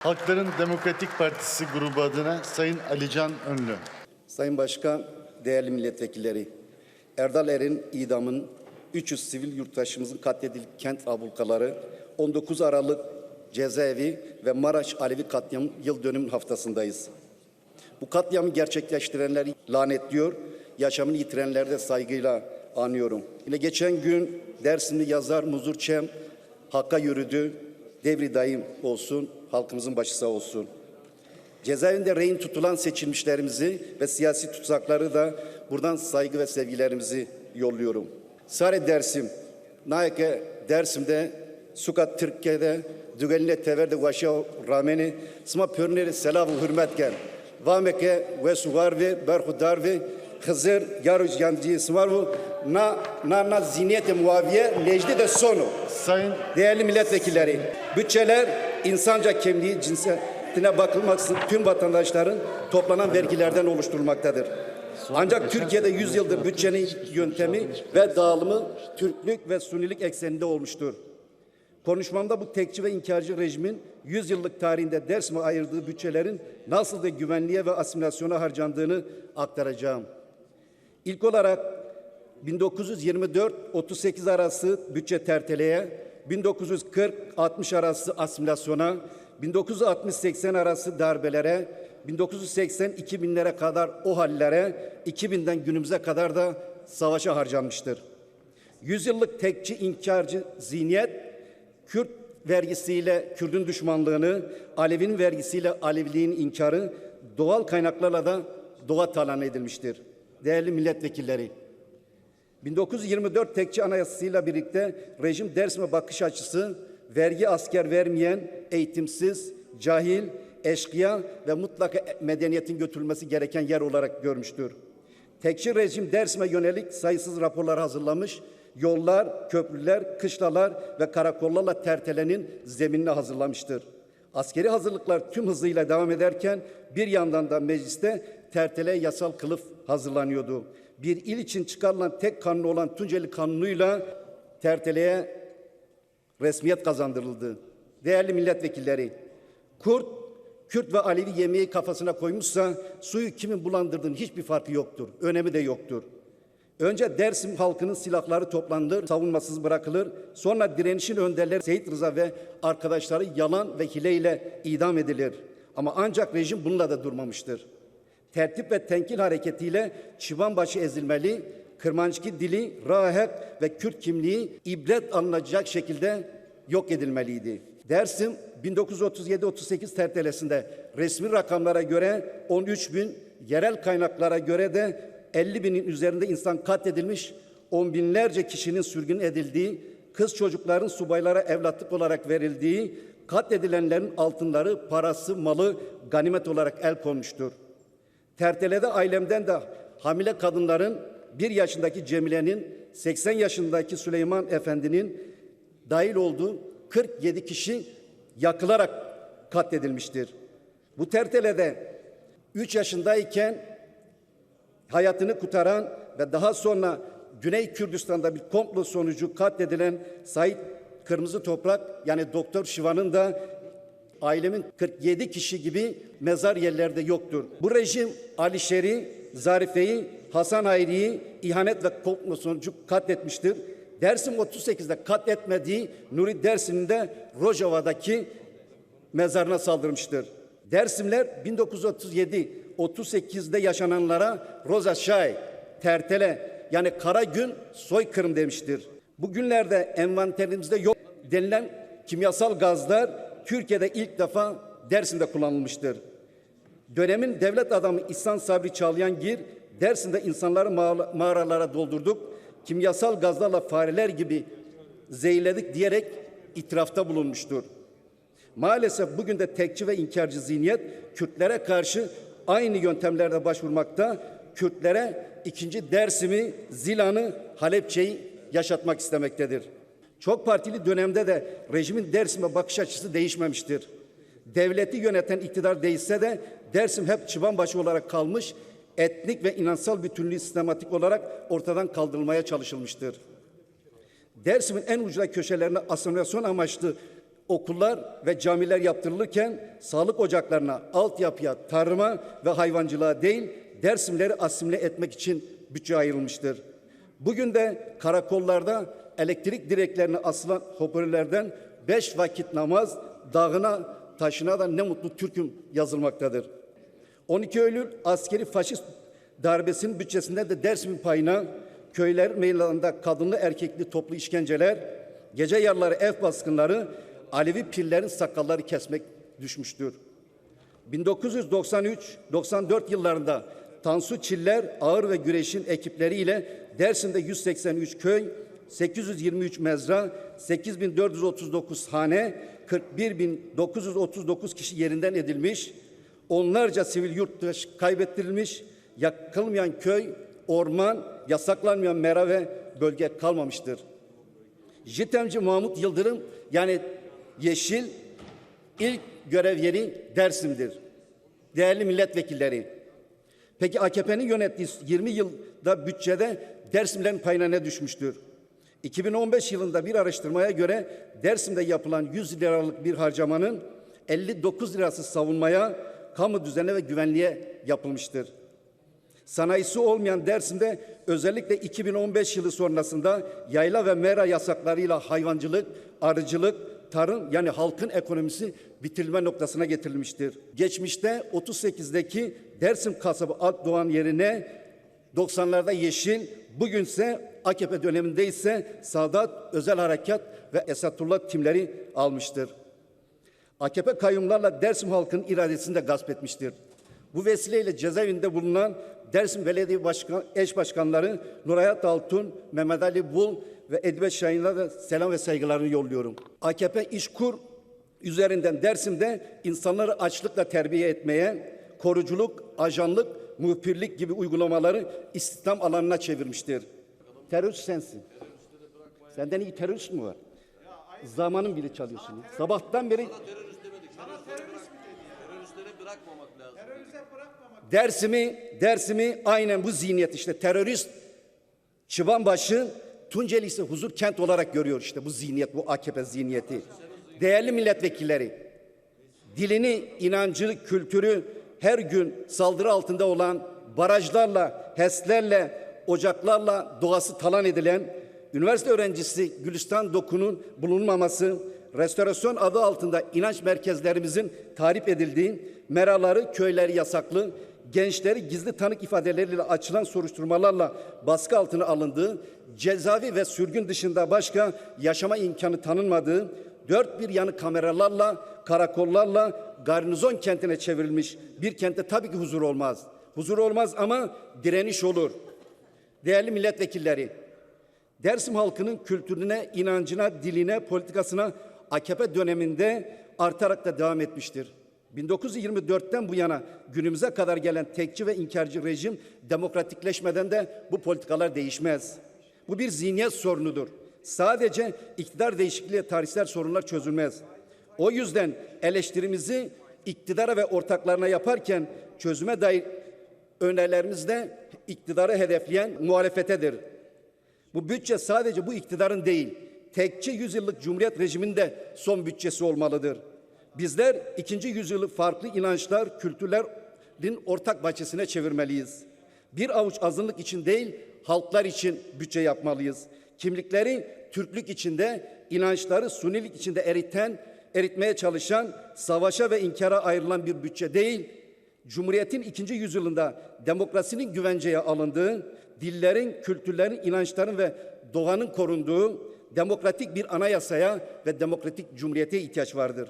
Halkların Demokratik Partisi grubu adına Sayın Alican Önlü. Sayın Başkan, değerli milletvekilleri, Erdal Er'in idamının 300 sivil yurttaşımızın katledildiği kent ablukaları 19 Aralık cezaevi ve Maraş Alevi katliamı yıl dönüm haftasındayız. Bu katliamı gerçekleştirenleri lanetliyor, yaşamını yitirenleri de saygıyla anıyorum. Yine geçen gün Dersimli yazar Muzur Çem Hakka yürüdü. Devri daim olsun, halkımızın başı sağ olsun. Cezaevinde rehin tutulan seçilmişlerimizi ve siyasi tutsakları da buradan saygı ve sevgilerimizi yolluyorum. Sare Dersim, Naike Dersim'de, Sukat Türkiye'de, Dügeline Teverde Vaşa Rameni, Sma Pörneri Selavu Hürmetken, Vameke ve Suvarvi, Berhudarvi, Hızır, Yaruj Yancı Sıvarvu, Na, Na, Na, Ziniyete Muaviye, Necdi de Sonu. Sayın Değerli milletvekilleri, bütçeler insanca kimliği, cinsiyetine bakılmaksızın tüm vatandaşların toplanan vergilerden oluşturulmaktadır. Ancak Türkiye'de 100 yıldır bütçenin yöntemi ve dağılımı Türklük ve Sunilik ekseninde olmuştur. Konuşmamda bu tekçi ve inkarcı rejimin 100 yıllık tarihinde Dersim'e ayırdığı bütçelerin nasıl da güvenliğe ve asimilasyona harcandığını aktaracağım. İlk olarak 1924-38 arası bütçe terteleye, 1940-60 arası asimilasyona, 1960-80 arası darbelere, 1980-2000'lere kadar o hallere, 2000'den günümüze kadar da savaşa harcanmıştır. Yüzyıllık tekçi inkarcı zihniyet, Kürt vergisiyle Kürdün düşmanlığını, Alev'in vergisiyle Aleviliğin inkarı, doğal kaynaklarla da doğa talan edilmiştir. Değerli milletvekilleri, 1924 tekçi anayasasıyla birlikte rejim Dersim'e bakış açısı vergi asker vermeyen, eğitimsiz, cahil, eşkıya ve mutlaka medeniyetin götürülmesi gereken yer olarak görmüştür. Tekçi rejim Dersim'e yönelik sayısız raporlar hazırlamış, yollar, köprüler, kışlalar ve karakollarla tertelenin zeminini hazırlamıştır. Askeri hazırlıklar tüm hızıyla devam ederken bir yandan da mecliste tertele yasal kılıf hazırlanıyordu. Bir il için çıkarılan tek kanun olan Tunceli Kanunu'yla terteleye resmiyet kazandırıldı. Değerli milletvekilleri, Kurt, Kürt ve Alevi yemeği kafasına koymuşsa suyu kimin bulandırdığının hiçbir farkı yoktur. Önemi de yoktur. Önce Dersim halkının silahları toplanır, savunmasız bırakılır. Sonra direnişin önderleri Seyit Rıza ve arkadaşları yalan ve hileyle idam edilir. Ama ancak rejim bununla da durmamıştır. Tertip ve tenkil hareketiyle Çıbanbaşı ezilmeli, Kırmancıki dili, Rahek ve Kürt kimliği ibret alınacak şekilde yok edilmeliydi. Dersim 1937-38 tertelesinde resmi rakamlara göre 13 bin, yerel kaynaklara göre de 50 binin üzerinde insan katledilmiş, on binlerce kişinin sürgün edildiği, kız çocukların subaylara evlatlık olarak verildiği, katledilenlerin altınları, parası, malı ganimet olarak el konmuştur. Tertelede ailemden de hamile kadınların bir yaşındaki Cemile'nin, 80 yaşındaki Süleyman Efendi'nin dahil olduğu 47 kişi yakılarak katledilmiştir. Bu tertelede 3 yaşındayken hayatını kurtaran ve daha sonra Güney Kürdistan'da bir komplo sonucu katledilen Said Kırmızı Toprak yani Doktor Şivan'ın da ailemin 47 kişi gibi mezar yerlerde yoktur. Bu rejim Alişer'i, Zarife'yi, Hasan Hayri'yi ihanet ve komplo sonucu katletmiştir. Dersim 38'de katletmediği Nuri Dersim'in de Rojava'daki mezarına saldırmıştır. Dersimler 1937-38'de yaşananlara Roza Şay, Tertele yani kara gün soykırım demiştir. Bugünlerde envanterimizde yok denilen kimyasal gazlar Türkiye'de ilk defa Dersim'de kullanılmıştır. Dönemin devlet adamı İhsan Sabri Çağlayangir Dersim'de insanları mağaralara doldurduk. Kimyasal gazlarla fareler gibi zehirledik diyerek itirafta bulunmuştur. Maalesef bugün de tekçi ve inkarcı zihniyet Kürtlere karşı aynı yöntemlerde başvurmakta. Kürtlere ikinci Dersim'i, Zilan'ı, Halepçe'yi yaşatmak istemektedir. Çok partili dönemde de rejimin Dersim'e bakış açısı değişmemiştir. Devleti yöneten iktidar değişse de Dersim hep çıbanbaşı olarak kalmış, etnik ve inansal bütünlüğü sistematik olarak ortadan kaldırılmaya çalışılmıştır. Dersim'in en ucuna köşelerine asimilasyon amaçlı okullar ve camiler yaptırılırken sağlık ocaklarına, altyapıya, tarıma ve hayvancılığa değil Dersimleri asimile etmek için bütçe ayrılmıştır. Bugün de karakollarda elektrik direklerine asılan hoparlörlerden beş vakit namaz dağına taşına da ne mutlu Türk'üm yazılmaktadır. 12 Eylül askeri faşist darbesinin bütçesinden de Dersim'in payına köyler meydanında kadınlı erkekli toplu işkenceler, gece yarıları ev baskınları, Alevi pirlerin sakalları kesmek düşmüştür. 1993-94 yıllarında Tansu Çiller Ağır ve Güreş'in ekipleriyle Dersim'de 183 köy, 823 mezra, 8439 hane, 41939 kişi yerinden edilmiş, onlarca sivil yurttaş kaybettirilmiş, yakılmayan köy, orman, yasaklanmayan mera ve bölge kalmamıştır. JITEM'ci Mahmut Yıldırım yani Yeşil ilk görev yeri Dersim'dir. Değerli milletvekilleri. Peki AKP'nin yönettiği 20 yılda bütçede Dersimlerin payına ne düşmüştür? 2015 yılında bir araştırmaya göre Dersim'de yapılan 100 liralık bir harcamanın 59 lirası savunmaya, kamu düzene ve güvenliğe yapılmıştır. Sanayisi olmayan Dersim'de özellikle 2015 yılı sonrasında yayla ve mera yasaklarıyla hayvancılık, arıcılık, tarım yani halkın ekonomisi bitirilme noktasına getirilmiştir. Geçmişte 38'deki Dersim kasabı Alp Doğan yerine 90'larda Yeşil, bugünse AKP döneminde ise Sadat, Özel Harekat ve Esatullah timleri almıştır. AKP kayyumlarla Dersim halkının iradesini de gasp etmiştir. Bu vesileyle cezaevinde bulunan Dersim Belediye Başkan, eş başkanları Nurayat Altun, Mehmet Ali Bul ve Edibet Şahin'e de selam ve saygılarını yolluyorum. AKP İşkur üzerinden Dersim'de insanları açlıkla terbiye etmeye, koruculuk, ajanlık, muhbirlik gibi uygulamaları istihdam alanına çevirmiştir. Terörist sensin. Senden iyi terörist mi var? Zamanın bile çalıyorsun. ya. Sabahtan beri terörist demedik. Teröristleri bırakmamak lazım. Dersimi, dersimi aynen bu zihniyet işte terörist Çıbanbaşı Tunceli ise huzur kent olarak görüyor işte bu zihniyet, bu AKP zihniyeti. Değerli milletvekilleri, dilini, inancı, kültürü her gün saldırı altında olan barajlarla, HES'lerle, ocaklarla doğası talan edilen üniversite öğrencisi Gülistan Doku'nun bulunmaması, restorasyon adı altında inanç merkezlerimizin tarif edildiği, meraları, köyleri yasaklı, gençleri gizli tanık ifadeleriyle açılan soruşturmalarla baskı altına alındığı, cezaevi ve sürgün dışında başka yaşama imkanı tanınmadığı, dört bir yanı kameralarla, karakollarla garnizon kentine çevrilmiş bir kentte tabii ki huzur olmaz. Huzur olmaz ama direniş olur. Değerli milletvekilleri, Dersim halkının kültürüne, inancına, diline, politikasına AKP döneminde artarak da devam etmiştir. 1924'ten bu yana günümüze kadar gelen tekçi ve inkarcı rejim demokratikleşmeden de bu politikalar değişmez. Bu bir zihniyet sorunudur. Sadece iktidar değişikliğiyle tarihsel sorunlar çözülmez. O yüzden eleştirimizi iktidara ve ortaklarına yaparken çözüme dair önerilerimiz de iktidarı hedefleyen muhalefetedir. Bu bütçe sadece bu iktidarın değil, tekçi yüzyıllık Cumhuriyet rejiminde son bütçesi olmalıdır. Bizler ikinci yüzyılı farklı inançlar, kültürlerin ortak bahçesine çevirmeliyiz. Bir avuç azınlık için değil, halklar için bütçe yapmalıyız. Kimlikleri Türklük içinde, inançları Sunilik içinde eriten, eritmeye çalışan, savaşa ve inkara ayrılan bir bütçe değil, Cumhuriyetin ikinci yüzyılında demokrasinin güvenceye alındığı, dillerin, kültürlerin, inançların ve doğanın korunduğu demokratik bir anayasaya ve demokratik cumhuriyete ihtiyaç vardır.